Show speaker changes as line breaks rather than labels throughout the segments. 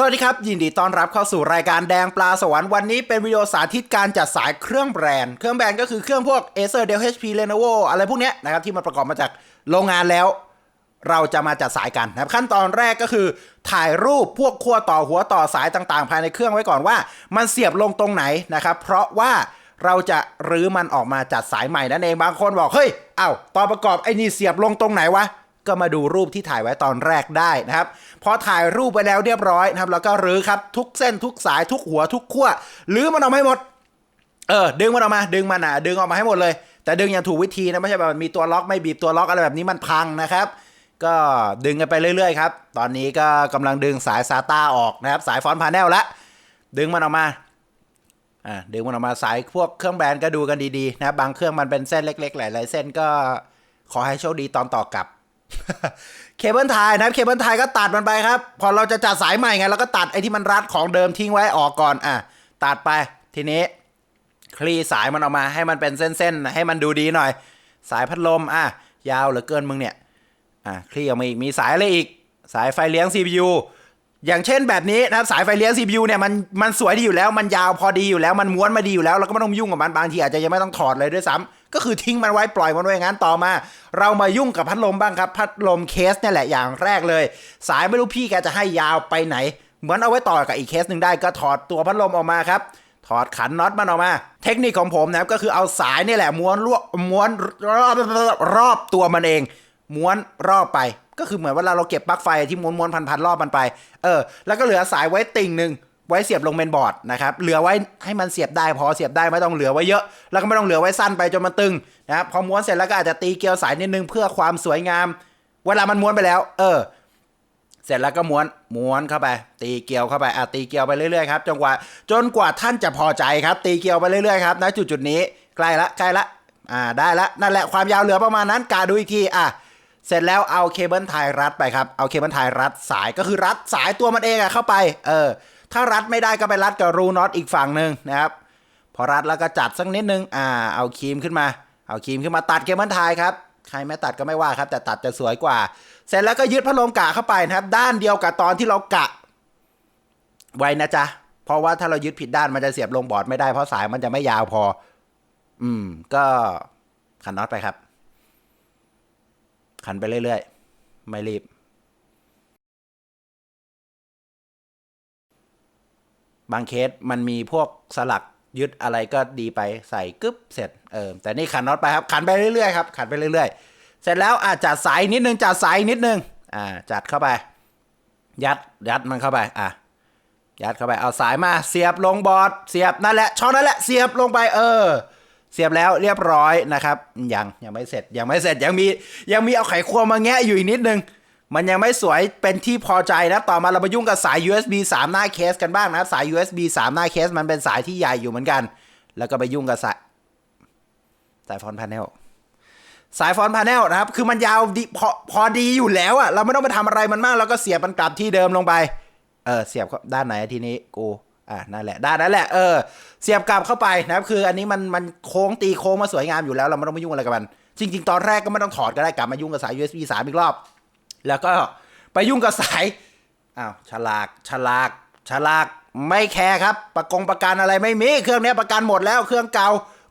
สวัสดีครับ ยินดีต้อนรับเข้าสู่รายการแดงปลาสวรรค์วันนี้เป็นวิดีโอสาธิตการจัดสายเครื่องแบรนด์ เครื่องแบรนด์ก็คือเครื่องพวก Acer Dell HP Lenovo อะไรพวกเนี้ยนะครับที่มันประกอบมาจากโรงงานแล้ว เราจะมาจัดสายกันนะครับขั้นตอนแรกก็คือ ถ่ายรูปพวกขั้วต่อหัวต่อสายต่างๆ ภายในเครื่องไว้ก่อนว่า มันเสียบลงตรงไหนนะครับเพราะว่าเราจะรื้อมันออกมาจัดสายใหม่นั่นเองบางคนบอกเฮ้ยเอ้าตอนประกอบไอ้นี่เสียบลงตรงไหนวะ ก็มาดูรูปที่ถ่ายไว้ตอนแรกได้นะครับ พอถ่ายรูปไปแล้วเรียบร้อยนะครับ แล้วก็รื้อครับทุกเส้นทุกสายทุกหัวทุกขั้วรื้อมันออกมาให้หมด เออ ดึงมันออกมา ดึงมันอะ ดึงออกมาให้หมดเลย แต่ดึงอย่างถูกวิธีนะไม่ใช่แบบมีตัวล็อกไม่บีบตัวล็อกอะไรแบบนี้มันพังนะครับก็ดึงกันไปเรื่อยๆครับ ตอนนี้ก็กำลังดึงสายซาต้าออกนะครับ สายฟอนต์พาเนลละ ดึงมันออกมา อ่า ดึงมันออกมาสายพวกเครื่องแบรนด์ก็ดูกันดีๆ นะบบางเครื่องมันเป็นเส้นเล็ก ๆ หลายๆเส้นก็ขอให้โชคดีตอนต่อกลับ เคเบิลไทยนะครับเคเบิลไทยก็ตัดมันไปครับ พอเราจะจัดสายใหม่ไงเราก็ตัดไอ้ที่มันรัดของเดิมทิ้งไว้ออกก่อนอะตัดไปทีนี้ คลี่สายมันออกมาให้มันเป็นเส้นๆให้มันดูดีหน่อย สายพัดลมอะยาวเหลือเกินมึงเนี่ยอะคลี่ออกมาอีกมีสายอะไรอีก สายไฟเลี้ยง CPU อย่างเช่นแบบนี้นะครับสายไฟเลี้ยง CPU เนี่ยมันมันสวยดีอยู่แล้วมันยาวพอดีอยู่แล้วมันม้วนมาดีอยู่แล้วเราก็ไม่ต้องยุ่งกับมันบางทีอาจจะยังไม่ต้องถอดเลยด้วยซ้ำ ก็คือทิ้งมันไว้ปล่อยมันไว้อย่างนั้นต่อมา เรามายุ่งกับพัดลมบ้างครับ พัดลมเคสเนี่ยแหละอย่างแรกเลย สายไม่รู้พี่แกจะให้ยาวไปไหน เหมือนเอาไว้ต่อกับอีกเคสหนึ่งได้ก็ถอดตัวพัดลมออกมาครับถอดขันน็อตมันออกมา เทคนิคของผมนะครับก็คือเอาสายนี่แหละม้วนลวกม้วนรอบรอบตัวมันเอง ม้วนรอบไป ก็คือเหมือนเวลาเราเก็บปลั๊กไฟที่ม้วนม้วนพันพันรอบมันไป เออ แล้วก็เหลือสายไว้ติ่งหนึ่ง ไว้เสียบลงเมนบอร์ดนะครับ เหลือไว้ให้มันเสียบได้พอเสียบได้ไม่ต้องเหลือไว้เยอะ แล้วก็ไม่ต้องเหลือไว้สั้นไปจนมันตึงนะครับ พอม้วนเสร็จแล้วก็อาจจะตีเกลียวสายนิดนึงเพื่อความสวยงาม เวลามันม้วนไปแล้ว เออ เสร็จแล้วก็ม้วน ม้วนเข้าไป ตีเกลียวเข้าไป อะตีเกลียวไปเรื่อยๆครับ จนกว่า จนกว่าท่านจะพอใจครับ ตีเกลียวไปเรื่อยๆครับณจุดจุดนี้ ใกล้ละใกล้ละ อ่า ได้ละ นั่นแหละ ความยาวเหลือประมาณนั้น กาดูอีกที อะเสร็จแล้วเอาเคเบิลไทยรัดไปครับ เอาเคเบิลไทยรัดสาย ก็คือรัดสายตัวมันเองอะเข้าไป เออ ถ้ารัดไม่ได้ก็ไปรัดกับรูน็อตอีกฝั่งหนึ่งนะครับ พอรัดแล้วก็จัดสักนิดนึง อ่า เอาครีมขึ้นมา เอาครีมขึ้นมาตัดเคเบิลไทยครับ ใครไม่ตัดก็ไม่ว่าครับ แต่ตัดจะสวยกว่า เสร็จแล้วก็ยึดพัดลมกะเข้าไปนะครับ ด้านเดียวกับตอนที่เรากะ ไว้นะจ๊ะ เพราะว่าถ้าเรายึดผิดด้านมันจะเสียบลงบอร์ดไม่ได้เพราะสายมันจะไม่ยาวพอ อืม ก็ขันน็อตไปครับ ขันไปเรื่อยๆ ไม่รีบ บางเคสมันมีพวกสลักยึดอะไรก็ดีไปใส่กึ๊บเสร็จเออแต่นี่ขันน็อตไปครับ ขันไปเรื่อยๆครับขันไปเรื่อยๆ เสร็จแล้วอาจจัดสายนิดนึงจัดสายนิดนึงอ่าจัดเข้าไป ยัดยัดมันเข้าไปอะยัดเข้าไปเอาสายมาเสียบลงบอร์ดเสียบนั่นแหละช่องนั่นแหละเสียบลงไปเออ เสียบแล้วเรียบร้อยนะครับ ยังยังไม่เสร็จยังไม่เสร็จยังมียังมีเอาไขควงมาแงะอยู่อีกนิดนึง มันยังไม่สวยเป็นที่พอใจนะต่อมาเรามายุ่งกับสาย USB 3 หน้าเคสกันบ้างนะครับ สาย USB 3 หน้าเคสมันเป็นสายที่ใหญ่อยู่เหมือนกัน แล้วก็ไปยุ่งกับสายสายฟอนต์พาเนลสายฟอนต์พาเนลนะครับ คือมันยาวดีพอพอดีอยู่แล้วอะเราไม่ต้องไปทำอะไรมันมากเราก็เสียบมันกลับที่เดิมลงไป เออเสียบเข้าด้านไหนทีนี้กูอ่านั่นแหละด้านนั้นแหละเออเสียบกลับเข้าไปนะครับ คืออันนี้มันมันโค้งตีโค้งมาสวยงามอยู่แล้ว เราไม่ต้องไปยุ่งอะไรกับมัน จริง ๆ ตอนแรกก็ไม่ต้องถอดก็ได้กลับมายุ่งกับสาย USB 3 อีกรอบ แล้วก็ไปยุ่งกับสายอ้าวฉลากฉลากฉลากไม่แคร์ครับ ประกงประกันอะไรไม่มีเครื่องนี้ประกันหมดแล้วเครื่องเก่า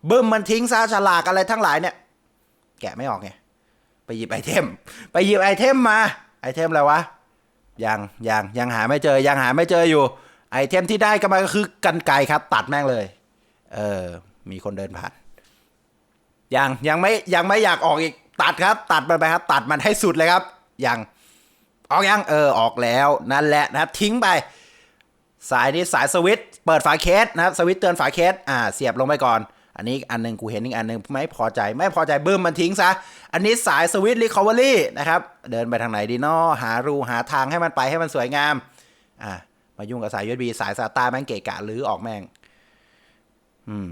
บึ้มมันทิ้งซะฉลากอะไรทั้งหลายเนี่ย แกะไม่ออกไงไปหยิบไอเทม ไปหยิบไอเทมมา ไอเทมอะไรวะยังยังยังหาไม่เจอยังหาไม่เจออยู่ ไอเทมที่ได้ก็มาก็คือกันไกครับ ตัดแม่งเลย เออ มีคนเดินผ่านยังยังไม่ยังไม่อยากออกอีกตัดครับ ตัดมันไปครับ ตัดมันให้สุดเลยครับ ยังออกยังเออออกแล้วนั่นแหละนะครับทิ้งไป สายนี้สายสวิตเปิดฝาเคสนะครับสวิตเตือนฝาเคสอ่าเสียบลงไปก่อน อันนี้อันหนึงกูเห็นอีกอันหนึงไม่พอใจไม่พอใจบึ้มมันทิ้งซะ อันนี้สายสวิตรีคอเวอรี่นะครับ เดินไปทางไหนดีนาะหารูหาทางให้มันไปให้มันสวยงามอ่ามายุ่งกับสาย USB สายซาตาแม่งเกะกะหรือออกแม่ง อืม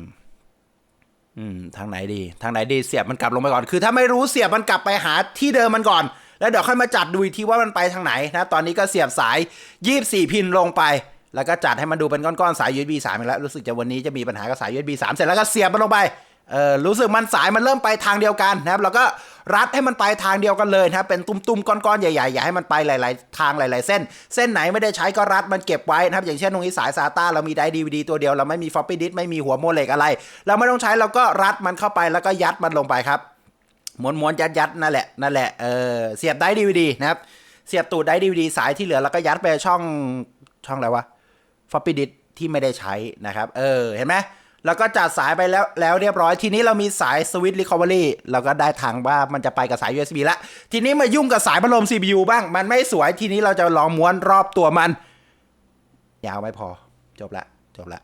อืม ทางไหนดี ทางไหนดีเสียบมันกลับลงไปก่อน คือถ้าไม่รู้เสียบมันกลับไปหาที่เดิมมันก่อน แล้วเดี๋ยวค่อยมาจัดดูอีกทีว่ามันไปทางไหนนะตอนนี้ก็เสียบสาย 24 พินลงไป แล้วก็จัดให้มันดูเป็นก้อนๆสาย USB 3อีกแล้วรู้สึกจะวันนี้จะมีปัญหากับสาย USB 3 เสร็จแล้วก็เสียบมันลงไปเออรู้สึกมันสายมันเริ่มไปทางเดียวกันนะครับแล้วก็รัดให้มันไปทางเดียวกันเลยนะครับเป็นตุ้มๆก้อนๆใหญ่ๆอย่าให้มันไปหลายๆทางหลาย ๆ เส้น เส้นไหนไม่ได้ใช้ก็รัดมันเก็บไว้นะครับอย่างเช่นตรงนี้สายซาต้าเรามีไดดีวดีตัวเดียวเราไม่มีฟอปปี้ดิสไม่มีหัวโมเลกอะไร เราไม่ต้องใช้เราก็รัดมันเข้าไปแล้วก็ยัดมันลงไปครับ ม้วนม้วนยัดยัดนั่นแหละนั่นแหละเออเสียบได้ดีวดีนะครับ เสียบตูดได้ดีวดีสายที่เหลือแล้วก็ยัดไปช่องช่องอะไรวะฟอปปี้ดิสที่ไม่ได้ใช้นะครับเออเห็นไหมแล้วก็จัดสายไปแล้วแล้วเรียบร้อยทีนี้เรามีสายสวิตช์รีคอเวอรี่เราก็ได้ทางว่ามันจะไปกับสาย USB ละทีนี้มายุ่งกับสายพัดลม CPU บ้าง มันไม่สวยทีนี้เราจะลองม้วนรอบตัวมัน ยาวไม่พอ จบละ จบละ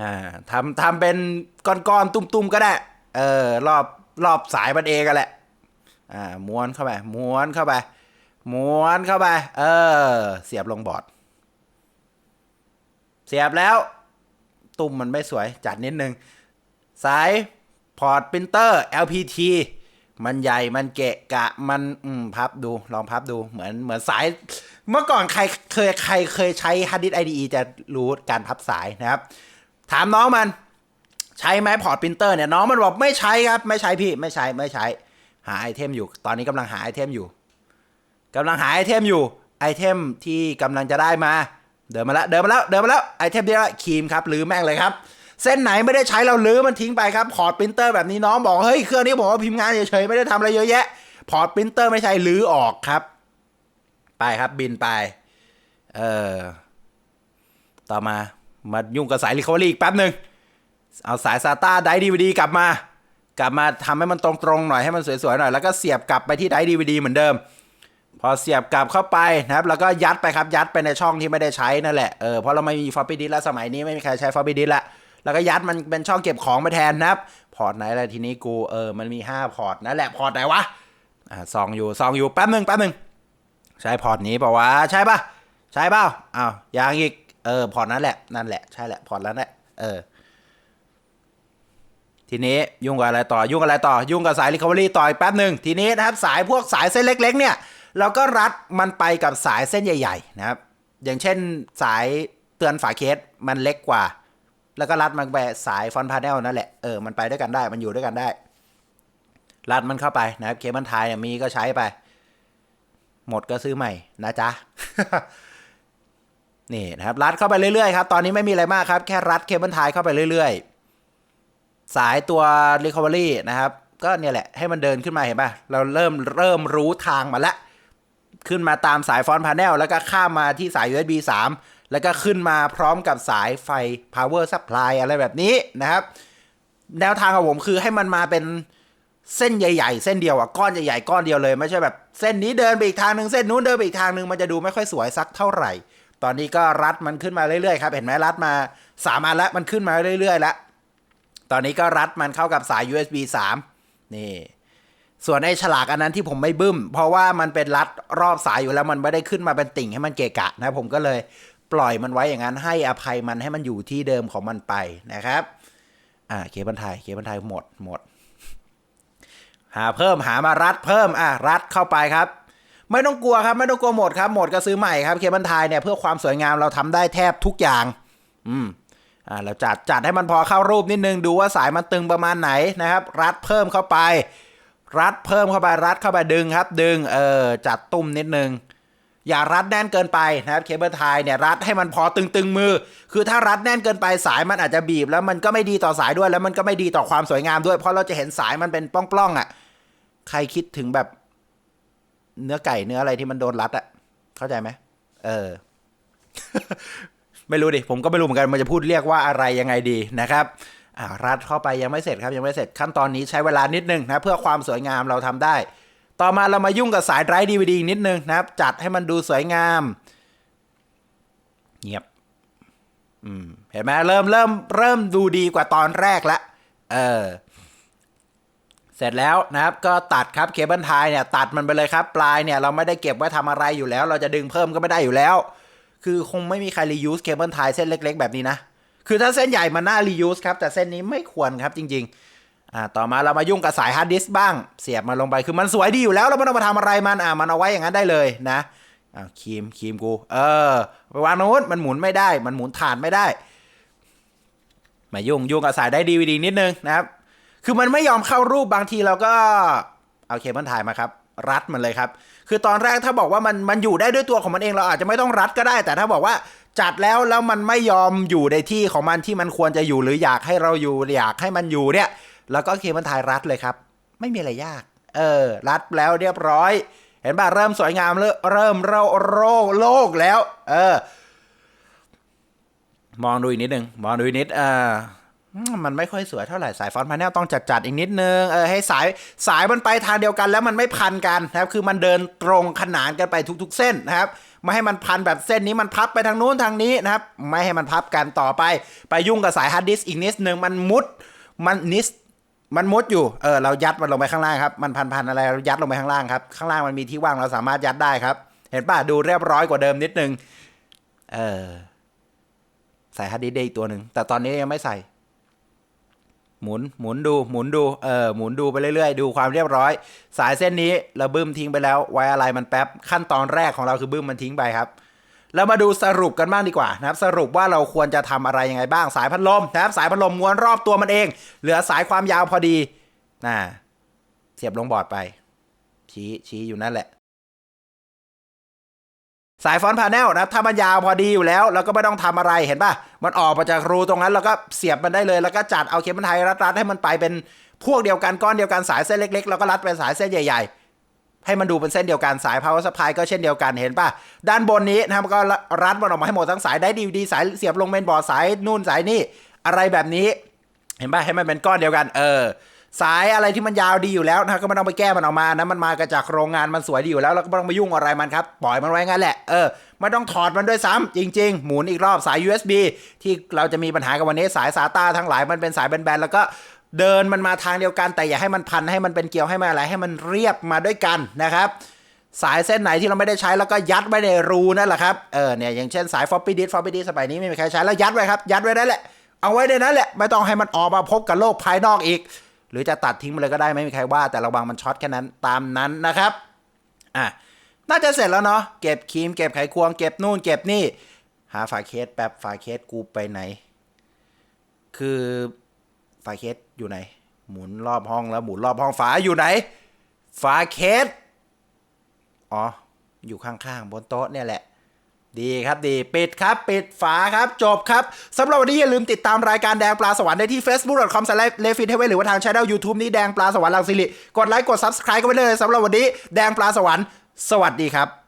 อ่าทำทำเป็นก้อนๆตุ้มๆก็ได้ เออรอบรอบสายมันเองกันแหละ อ่าม้วนเข้าไปม้วนเข้าไปม้วนเข้าไป เออ เสียบลงบอร์ด เสียบแล้ว ตุ่มมันไม่สวย จัดนิดนึง สายพอร์ตปรินเตอร์ LPT มันใหญ่มันเกะกะมันอืมพับดูลองพับดูเหมือนเหมือนสาย เมื่อก่อนใครเคยใครเคยใช้ฮารดิส IDE จะรู้การพับสายนะครับ ถามน้องมัน ใช้ไหมพอร์ตปรินเตอร์เนี่ยน้องมันบอกไม่ใช้ครับ ไม่ใช้พี่ไม่ใช้ไม่ใช้ หาไอเทมอยู่ ตอนนี้กำลังหาไอเทมอยู่กำลังหาไอเทมอยู่ไอเทมที่กำลังจะได้มา เดินมาแล้วเดินมาแล้วเดินมาแล้วไอเทมเดียวละครีมครับลือแม่งเลยครับ เส้นไหนไม่ได้ใช้เราลื้อมันทิ้งไปครับพอร์ตปรินเตอร์แบบนี้น้องบอกเฮ้ยเครื่องนี้ผมว่าพิมพ์งานเฉยๆไม่ได้ทำอะไรเยอะแยะพอร์ตปรินเตอร์ไม่ใช่ลื้อออกครับ ไปครับบินไปเออต่อมามายุ่งกับสายรีคอเวอรี่อีกแป๊บหนึ่ง เอาสายซาต้าไดดีวดีกลับมา กลับมาทำให้มันตรงๆหน่อยให้มันสวยๆหน่อย แล้วก็เสียบกลับไปที่ไดดีวดีเหมือนเดิม พอเสียบกลับเข้าไปนะครับ แล้วก็ยัดไปครับยัดไปในช่องที่ไม่ได้ใช้นั่นแหละเออเพราะเราไม่มีฟอปปี้ดิสแล้วสมัยนี้ไม่มีใครใช้ฟอปปี้ดิสละแล้วก็ยัดมันเป็นช่องเก็บของไปแทนนะครับ พอร์ตไหนอะไรทีนี้กูเออมันมี 5 พอร์ตนั่นแหละพอร์ตไหนวะอ่าซองอยู่ซองอยู่แป๊บหนึ่งแป๊บหนึ่งใช้พอร์ตนี้ป่าวะใช่ปะใช่เปล่าอ้าวยังอีกเออพอร์ตนั้นแหละนั่นแหละใช่แหละพอร์ตนั้นแหละเออ ทีนี้ยุ่งกับอะไรต่อยุ่งกับอะไรต่อยุ่งกับสาย Recovery ต่ออีกแป๊บหนึ่งทีนี้นะครับสายพวกสายเส้นเล็ก ๆ เนี่ยเราก็รัดมันไปกับสายเส้นใหญ่ ๆ นะครับ อย่างเช่นสายเตือนฝาเคสมันเล็กกว่า แล้วก็รัดมันไปสายฟอนพาเนลนั่นแหละเออมันไปด้วยกันได้มันอยู่ด้วยกันได้ รัดมันเข้าไปนะครับเคมันทยเนี่ยมีก็ใช้ไป หมดก็ซื้อใหม่นะจ๊ะนี่นะครับรัดเข้าไปเรื่อยๆครับตอนนี้ไม่มีอะไรมากครับแค่รัดเคเบิลไทยเข้าไปเรื่อยๆ สายตัว Recovery นะครับ ก็เนี่ยแหละให้มันเดินขึ้นมาเห็นป่ะ เราเริ่มเริ่มรู้ทางมาแล้วขึ้นมาตามสายฟอนต์พา n นลแล้วก็ข้ามมาที่สาย USB 3 แล้วก็ขึ้นมาพร้อมกับสายไฟ power supply อะไรแบบนี้นะครับ แนวทางของผมคือให้มันมาเป็นเส้นใหญ่ ๆ เส้นเดียวอะก้อนใหญ่ๆก้อนเดียวเลย ไม่ใช่แบบเส้นนี้เดินไปอีกทางหนึ่งเส้นนู้นเดินไปอีกทางหนึ่งมันจะดูไม่ค่อยสวยสักเท่าไหร่ ตอนนี้ก็รัดมันขึ้นมาเรื่อยๆครับเห็นไหมรัดมาสามอันแล้วมันขึ้นมาเรื่อยๆแล้ว ตอนนี้ก็รัดมันเข้ากับสาย USB 3 นี่ ส่วนไอ้ฉลากอันนั้นที่ผมไม่บึ้ม เพราะว่ามันเป็นรัดรอบสายอยู่แล้วมันไม่ได้ขึ้นมาเป็นติ่งให้มันเกะกะนะ ผมก็เลยปล่อยมันไว้อย่างนั้นให้อภัยมันให้มันอยู่ที่เดิมของมันไปนะครับ อ่าเคบิลไทยเคบิลไทยหมดหมด หาเพิ่มหามารัดเพิ่มอะรัดเข้าไปครับไม่ต้องกลัวครับไม่ต้องกลัวหมดครับหมดก็ซื้อใหม่ครับเคเบิลไทยเนี่ยเพื่อความสวยงามเราทำได้แทบทุกอย่าง อืม อ่าเราจัดจัดให้มันพอเข้ารูปนิดนึงดูว่าสายมันตึงประมาณไหนนะครับ รัดเพิ่มเข้าไป รัดเพิ่มเข้าไปรัดเข้าไปดึงครับ ดึงเออจัดตุ้มนิดนึงอย่ารัดแน่นเกินไปนะครับเคเบิลไทยเนี่ยรัดให้มันพอตึงๆมือ คือถ้ารัดแน่นเกินไปสายมันอาจจะบีบ แล้วมันก็ไม่ดีต่อสายด้วยแล้วมันก็ไม่ดีต่อความสวยงามด้วย เพราะเราจะเห็นสายมันเป็นปล้องๆอะ ใครคิดถึงแบบ เนื้อไก่เนื้ออะไรที่มันโดนรัดอะ เข้าใจไหมเออ ไม่รู้ดิ ผมก็ไม่รู้เหมือนกันมันจะพูดเรียกว่าอะไรยังไงดีนะครับอ่ารัดเข้าไปยังไม่เสร็จครับยังไม่เสร็จขั้นตอนนี้ใช้เวลานิดนึงนะเพื่อความสวยงามเราทำได้ ต่อมาเรามายุ่งกับสายไรฟ์ดีวดีนิดนึงนะครับ จัดให้มันดูสวยงามเงียบอืมเห็นไหมเริ่มเริ่มเริ่มดูดีกว่าตอนแรกล้วเออเสร็จแล้วนะครับก็ตัดครับเคเบิลไทยเนี่ยตัดมันไปเลยครับ ปลายเนี่ยเราไม่ได้เก็บไว้ทำอะไรอยู่แล้ว เราจะดึงเพิ่มก็ไม่ได้อยู่แล้ว คือคงไม่มีใครรียูสเคเบิลไทยเส้นเล็ก ๆ แบบนี้นะ คือถ้าเส้นใหญ่มันน่ารียูสครับ แต่เส้นนี้ไม่ควรครับจริงๆอ่าต่อมาเรามายุ่งกับสายฮาร์ดดิสก์บ้าง เสียบมันลงไปคือมันสวยดีอยู่แล้วเราไม่ต้องมาทำอะไรมันอ่ามันเอาไว้อย่างนั้นได้เลยนะอ่าครีมครีมกู เออไปวางโน้นมันหมุนไม่ได้ มันหมุนฐานไม่ได้ มายุ่งยุ่งกับสายได้ดีวดีนิดนึงนะครับคือมันไม่ยอมเข้ารูปบางทีเราก็เอาเคเบิลถ่ายมาครับ รัดมันเลยครับ คือตอนแรกถ้าบอกว่ามันมันอยู่ได้ด้วยตัวของมันเองเราอาจจะไม่ต้องรัดก็ได้ แต่ถ้าบอกว่าจัดแล้วแล้วมันไม่ยอมอยู่ในที่ของมันที่มันควรจะอยู่หรืออยากให้เราอยู่อยากให้มันอยู่เนี่ย แล้วก็เคเบิลถ่ายรัดเลยครับ ไม่มีอะไรยาก เออ รัดแล้วเรียบร้อย เห็นป่ะเริ่มสวยงามเริ่มเริ่มโรโรโลกแล้ว เออ มองดูอีกนิดหนึ่งมองดูอีกนิดเอออื มันไม่ค่อยสวยเท่าไหร่สายฟอนต์พาเนลต้องจัดจัดๆอีกนิดนึงเออให้สายสายมันไปทางเดียวกันแล้วมันไม่พันกันนะครับ คือมันเดินตรงขนานกันไปทุก ๆ เส้นนะครับไม่ให้มันพันแบบเส้นนี้มันพับไปทางนู้นทางนี้นะครับ ไม่ให้มันพับกันต่อไป ไปยุ่งกับสายฮาร์ดดิสอีกนิดนึงมันมุดมันนิสมันมุดอยู่ เออเรายัดมันลงไปข้างล่างครับ มันพันๆอะไรเรายัดลงไปข้างล่างครับ ข้างล่างมันมีที่ว่างเราสามารถยัดได้ครับ เห็นป่ะดูเรียบร้อยกว่าเดิมนิดนึง เออใส่ฮัดดิสได้อีกตัวหนึ่ง แต่ตอนนี้ยังไม่ใส่ หมุนหมุนดูหมุนดูเออหมุนดูไปเรื่อยๆ ดูความเรียบร้อย สายเส้นนี้เราบึ้มทิ้งไปแล้วไว้อะไรมันแป๊บขั้นตอนแรกของเราคือบึ้มมันทิ้งไปครับแล้วมาดูสรุปกันบ้างดีกว่านะครับ สรุปว่าเราควรจะทำอะไรยังไงบ้างสายพัดลมนะครับ สายพัดลมม้วนรอบตัวมันเอง เหลือสายความยาวพอดีน่ะเสียบลงบอร์ดไป ชี้ชี้อยู่นั่นแหละ สายฟอนต์พาเนลนะครับถ้ามันยาวพอดีอยู่แล้วเราก็ไม่ต้องทำอะไรเห็นป่ะ มันออกมาจากรูตรงนั้น แล้วก็เสียบมันได้เลย แล้วก็จัดเอาเคเบิลไทยรัดๆให้มันไปเป็นพวกเดียวกันก้อนเดียวกันสายเส้นเล็กๆ แล้วก็รัดเป็นสายเส้นใหญ่ ๆ ให้มันดูเป็นเส้นเดียวกันสาย power supply ก็เช่นเดียวกันเห็นป่ะ ด้านบนนี้นะครับก็รัดมันออกมาให้หมดทั้งสายได้ดีดีสายเสียบลงเมนบอร์ดสายนู่นสายนี่อะไรแบบนี้ เห็นป่ะให้มันเป็นก้อนเดียวกันเออ สายอะไรที่มันยาวดีอยู่แล้วนะก็ไม่ต้องไปแก้มันออกมานะมันมากระจากโรงงานมันสวยดีอยู่แล้วเราก็ไม่ต้องไปยุ่งอะไรมันครับปล่อยมันไว้งั้นแหละเออไม่ต้องถอดมันด้วยซ้ำจริง ๆ หมุนอีกรอบสาย USB ที่เราจะมีปัญหากับวันนี้สาย SATA ทั้งหลายมันเป็นสายแบนๆแล้วก็เดินมันมาทางเดียวกัน แต่อย่าให้มันพันให้มันเป็นเกลียวให้มันอะไรให้มันเรียบมาด้วยกันนะครับสายเส้นไหนที่เราไม่ได้ใช้แล้วก็ยัดไว้ในรูนั่นแหละครับเออเนี่ยอย่างเช่นสาย floppy disk floppy disk สมัยนี้ไม่มีใครใช้แล้วยัดไว้ครับยัดไว้นั่นแหละเอาไว้ในนั้นแหละไม่ต้องให้มันออกมาพบกับโลกภายนอกอีก หรือจะตัดทิ้งไปเลยก็ได้ไม่มีใครว่า แต่ระวังมันช็อตแค่นั้นตามนั้นนะครับอะน่าจะเสร็จแล้วเนาะเก็บครีมเก็บไขควงเก็บนู่นเก็บนี่ หาฝาเคสแป๊บฝาเคสกูไปไหน คือฝาเคสอยู่ไหน หมุนรอบห้องแล้วหมุนรอบห้องฝาอยู่ไหน ฝาเคสอ๋ออยู่ข้างๆบนโต๊ะเนี่ยแหละ ดีครับดีปิดครับปิดฝาครับ จบครับสำหรับวันนี้อย่าลืมติดตามรายการแดงปลาสวรรค์ได้ที่ facebook.com s l a s h l e f i t หรือว่าทางช่อง YouTube นี้แดงปลาสวรรค์ลังสิริกดไลค์กด subscribe กันไปเลยสำหรับวันนี้แดงปลาสวรรค์สวัสดีครับ